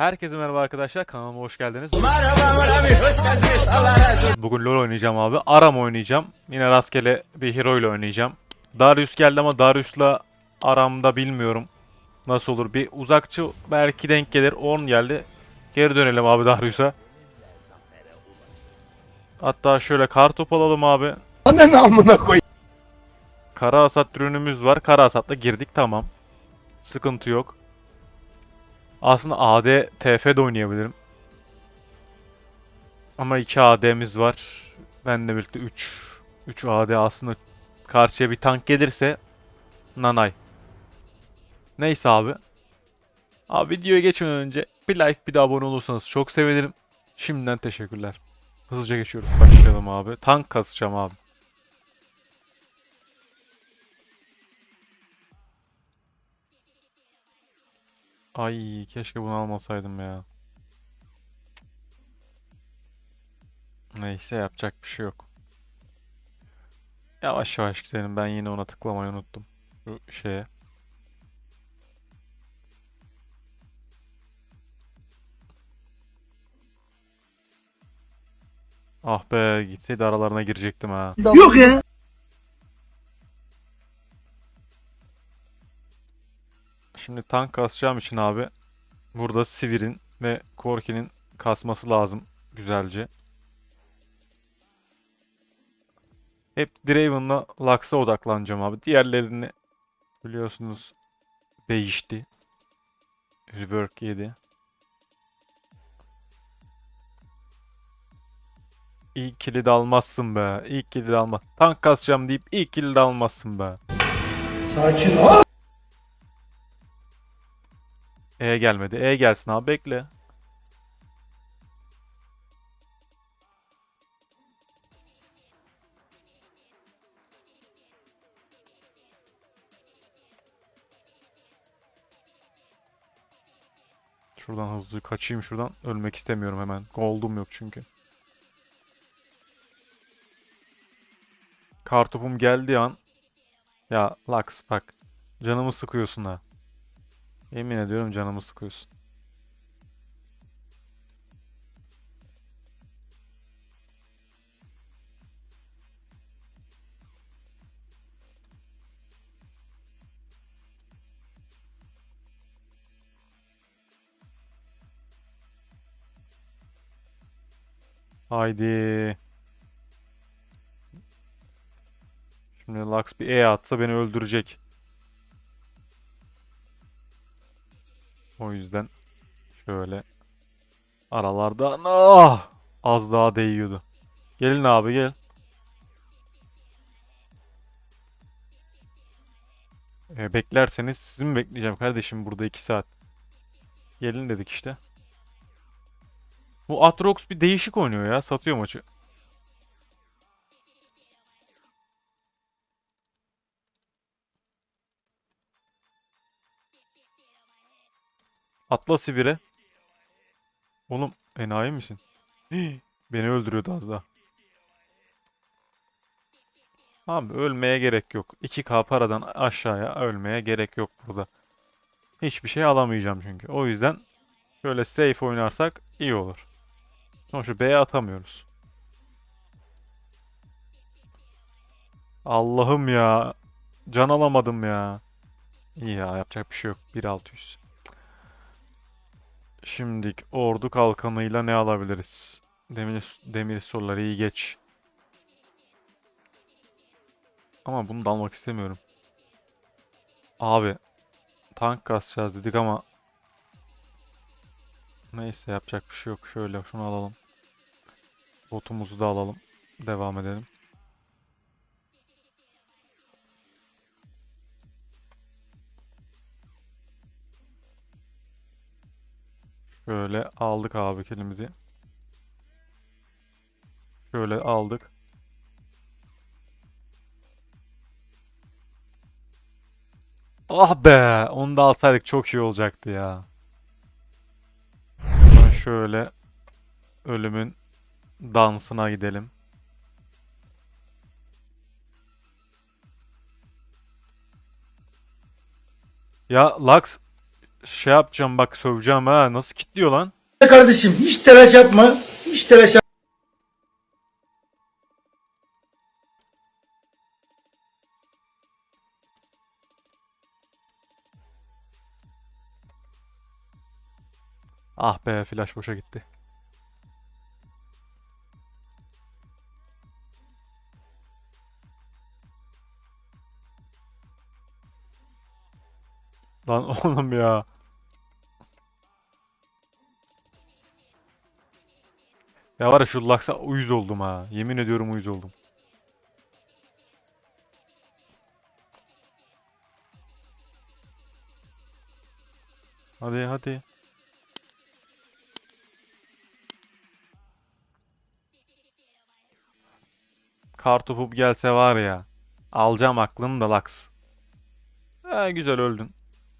Herkese merhaba arkadaşlar kanalıma hoş geldiniz. Merhaba abi hoş geldiniz. Allah razı olsun. Bugün LoL oynayacağım abi. Aram oynayacağım. Yine rastgele bir hero ile oynayacağım. Darius geldi ama Darius'la aramda bilmiyorum. Nasıl olur? Bir uzakçı belki denk gelir. 10 geldi. Geri dönelim abi Darius'a. Hatta şöyle kar top alalım abi. Ananı amına koy. Kara hasat ürünümüz var. Kara hasatla girdik tamam. Sıkıntı yok. Aslında AD TF de oynayabilirim. Ama 2 AD'miz var. Benle birlikte 3. 3 AD aslında karşıya bir tank gelirse nanay. Neyse abi. Abi videoya geçmeden önce bir like bir de abone olursanız çok sevinirim. Şimdiden teşekkürler. Hızlıca geçiyoruz. Başlayalım abi. Tank kasacağım abi. Ay keşke bunu almasaydım ya. Neyse yapacak bir şey yok. Yavaş yavaş gidelim. Ben yine ona tıklamayı unuttum. Bu şeye. Ah be gitseydi aralarına girecektim ha. Yok ya. Şimdi tank kasacağım için abi burada Sivir'in ve Corki'nin kasması lazım güzelce. Hep Draven'la Lux'a odaklanacağım abi. Diğerlerini biliyorsunuz değişti. Rework yedi. İlk kili de almazsın be. İlk kili de alma. Tank kasacağım deyip ilk kili de almazsın be. Sakin ol. E gelmedi. E gelsin abi bekle. Şuradan hızlı kaçayım şuradan. Ölmek istemiyorum hemen. Gold'um yok çünkü. Kartopum geldiği an ya Lux bak canımı sıkıyorsun ha. Yemin ediyorum canımı sıkıyorsun. Haydi. Şimdi Lux bir E atsa beni öldürecek. O yüzden şöyle aralarda ah az daha değiyordu. Gelin abi gel. E, beklerseniz sizi mi bekleyeceğim kardeşim burada 2 saat. Gelin dedik işte. Bu Atrox bir değişik oynuyor ya. Satıyor maçı. Atla Sibir'e. Oğlum enayi misin? Beni öldürüyordu az daha. Abi ölmeye gerek yok. 2K paradan aşağıya ölmeye gerek yok burada. Hiçbir şey alamayacağım çünkü. O yüzden şöyle safe oynarsak iyi olur. Sonuçta B'ye atamıyoruz. Allah'ım ya. Can alamadım ya. İyi ya yapacak bir şey yok. 1600. Şimdilik ordu kalkanıyla ne alabiliriz? Demir, demir soruları iyi geç. Ama bunu da almak istemiyorum. Abi tank kasacağız dedik ama neyse yapacak bir şey yok. Şöyle şunu alalım. Botumuzu da alalım. Devam edelim. Şöyle aldık abi kilimizi. Şöyle aldık. Ah be! Onu da alsaydık çok iyi olacaktı ya. Hemen şöyle ölümün dansına gidelim. Ya Lux şey yapacağım bak söveceğim ha. Nasıl kilitliyor lan? Kardeşim hiç telaş yapma. Hiç telaş yapma. Ah be flash boşa gitti. Lan oğlum ya. Ya var ya şu Lux'a uyuz oldum ha. Yemin ediyorum uyuz oldum. Hadi hadi. Kartopu gelse var ya. Alacağım aklını da Lux. Ha, güzel öldün.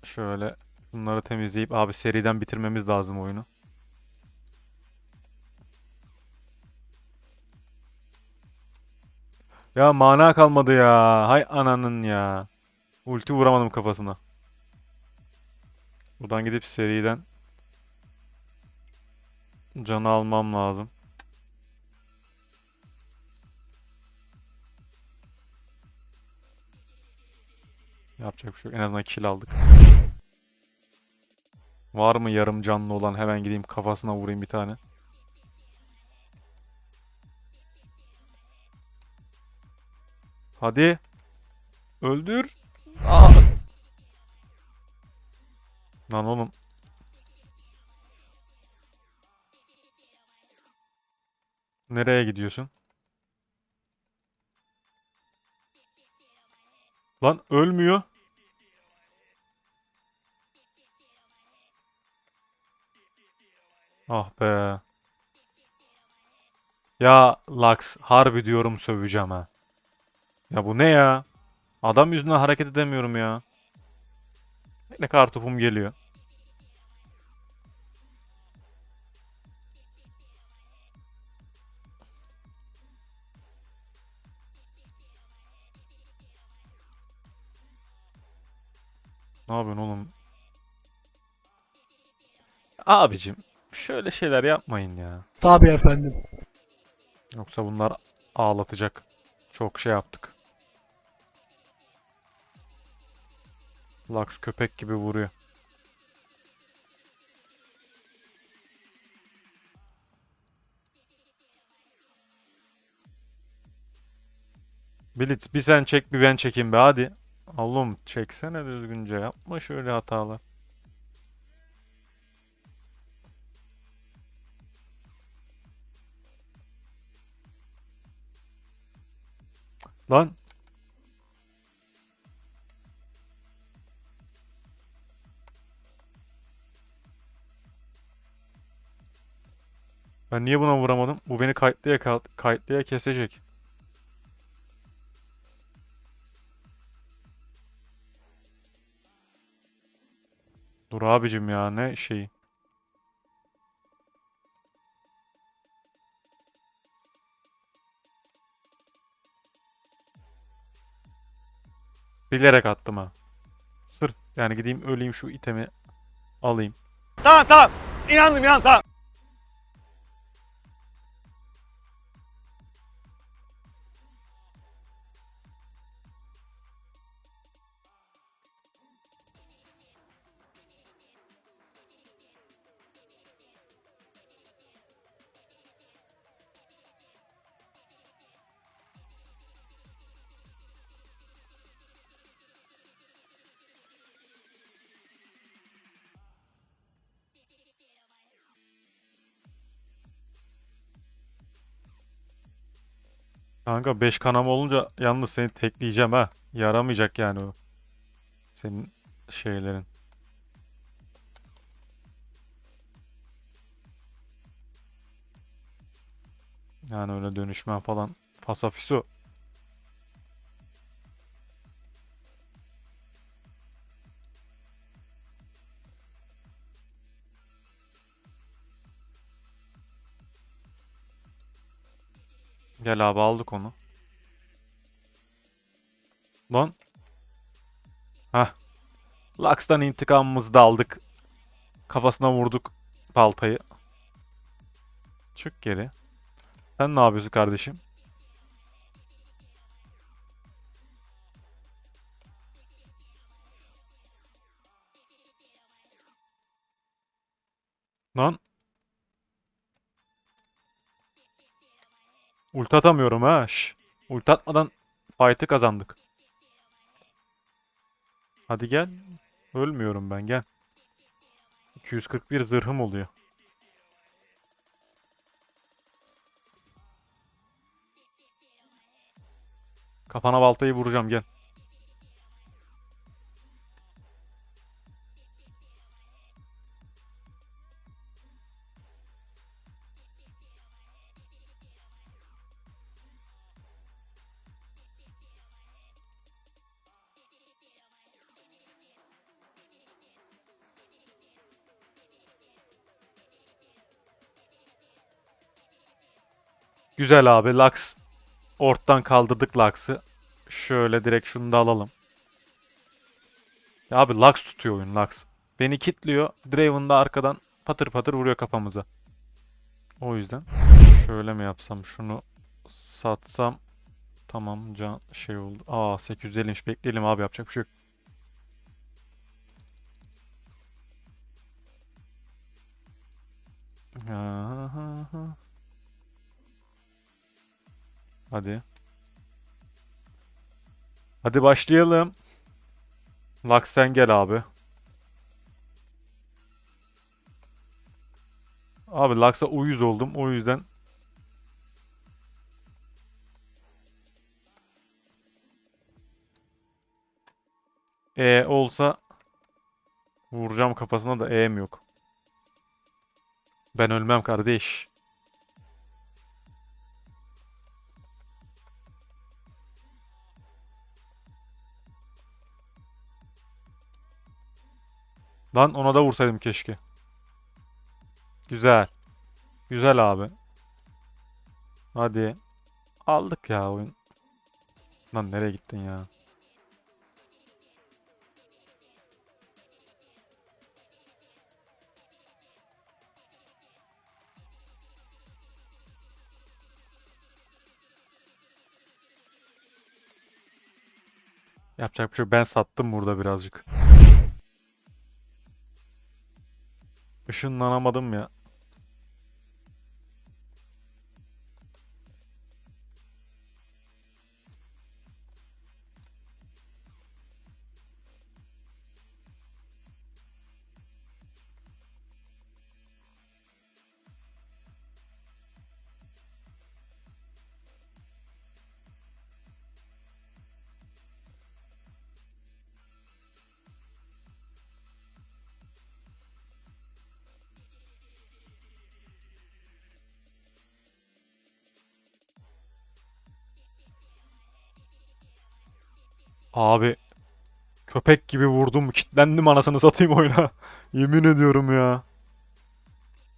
Şöyle bunları temizleyip abi seriden bitirmemiz lazım oyunu. Ya mana kalmadı ya. Hay ananın ya. Ulti vuramadım kafasına. Buradan gidip seriden canı almam lazım. Yapacak bir şey yok. En azından kill aldık. Var mı yarım canlı olan? Hemen gideyim kafasına vurayım bir tane. Hadi. Öldür. Aa. Lan oğlum. Nereye gidiyorsun? Lan ölmüyor. Ah be. Ya Lux harbi diyorum söveceğim ha. Ya bu ne ya? Adam yüzünden hareket edemiyorum ya. Ne kartopum geliyor. Ne yapıyorsun oğlum? Abicim, şöyle şeyler yapmayın ya. Tabii efendim. Yoksa bunlar ağlatacak. Çok şey yaptık. Lux köpek gibi vuruyor. Blitz bir sen çek bir ben çekeyim be hadi. Oğlum çeksene düzgünce yapma şöyle hatalar. Lan ben niye buna vuramadım? Bu beni kayıtlıya kayıtlıya kesecek. Dur abicim ya ne şeyi. Bilerek attım ha. Sırf yani gideyim öleyim şu itemi alayım. Tamam tamam. İnandım inan tamam. Kanka 5 kanama olunca yalnız seni tekleyeceğim ha. Yaramayacak yani o. Senin şeylerin. Yani öyle dönüşmen falan. Fasafiso. Gel abi aldık onu. Lan. Hah. Lux'tan intikamımızı da aldık. Kafasına vurduk baltayı. Çık geri. Sen ne yapıyorsun kardeşim? Ulti atamıyorum ha. Şş. Ulti atmadan fight'ı kazandık. Hadi gel. Ölmüyorum ben gel. 241 zırhım oluyor. Kafana baltayı vuracağım gel. Güzel abi. Lux. Ortadan kaldırdık Lux'ı. Şöyle direkt şunu da alalım. Ya abi Lux tutuyor oyun Lux. Beni kitliyor. Draven da arkadan patır patır vuruyor kafamıza. O yüzden. Şöyle mi yapsam şunu satsam. Tamam can şey oldu. Aa 850'miş bekleyelim abi yapacak bir şey yok. Aha. Hadi. Hadi başlayalım. Lux sen gel abi. Abi Lux'a uyuz oldum. O yüzden E olsa vuracağım kafasına da E'm yok. Ben ölmem kardeş. Lan ona da vursaydım keşke. Güzel. Güzel abi. Hadi. Aldık ya oyun. Lan nereye gittin ya? Yapacak bir şey yok. Ben sattım burada birazcık. Işınlanamadım ya. Abi köpek gibi vurdum. Kitlendim anasını satayım oyuna. Yemin ediyorum ya.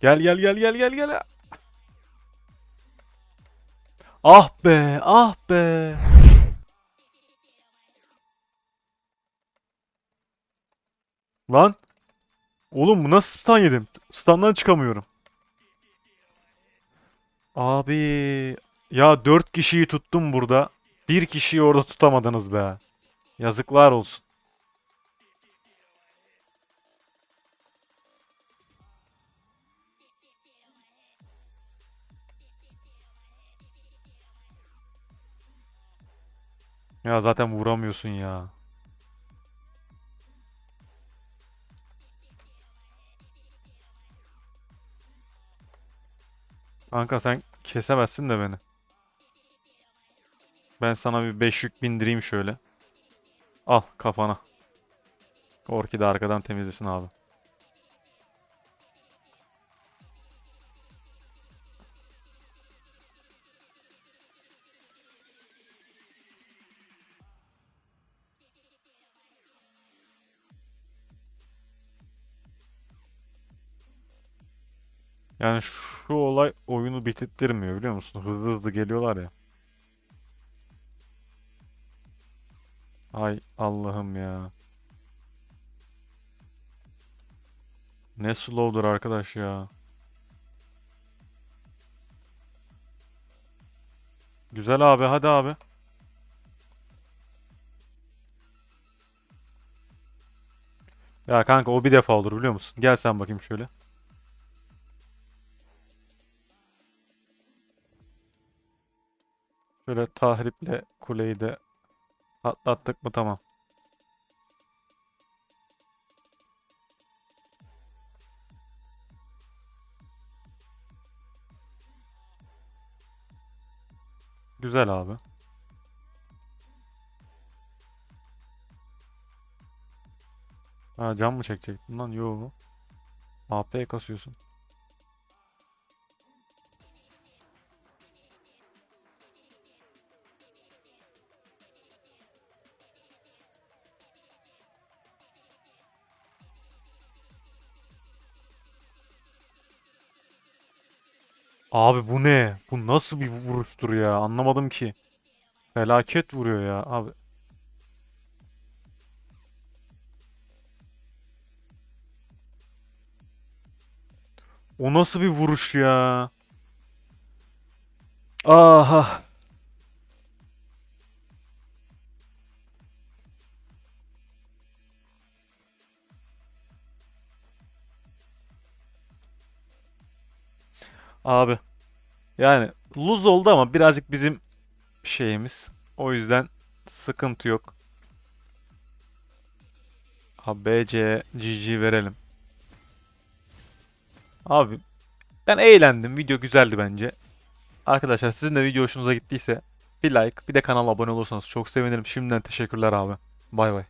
Gel gel gel gel gel gel. Ah be, ah be. Lan. Oğlum bu nasıl stun yedim? Stun'dan çıkamıyorum. Abi ya 4 kişiyi tuttum burada. Bir kişiyi orada tutamadınız be. Yazıklar olsun. Ya zaten vuramıyorsun ya. Kanka sen kesemezsin de beni. Ben sana bir 5 yük bindireyim şöyle. Al kafana. Orki de arkadan temizlesin abi. Yani şu olay oyunu bitirttirmiyor biliyor musun? Hızlı hızlı geliyorlar ya. Ay Allah'ım ya. Ne slow'dur arkadaş ya. Güzel abi hadi abi. Ya kanka o bir defa olur biliyor musun? Gel sen bakayım şöyle. Şöyle tahriple kuleyi de atlattık mı tamam. Güzel abi. Ha can mı çekecektin lan? Yo. AP kasıyorsun. Abi bu ne? Bu nasıl bir vuruştur ya? Anlamadım ki. Felaket vuruyor ya abi. O nasıl bir vuruş ya? Aha. Abi. Yani lose oldu ama birazcık bizim şeyimiz. O yüzden sıkıntı yok. Abi BC GG verelim. Abi ben eğlendim. Video güzeldi bence. Arkadaşlar sizin de video hoşunuza gittiyse bir like bir de kanala abone olursanız çok sevinirim. Şimdiden teşekkürler abi. Bay bay.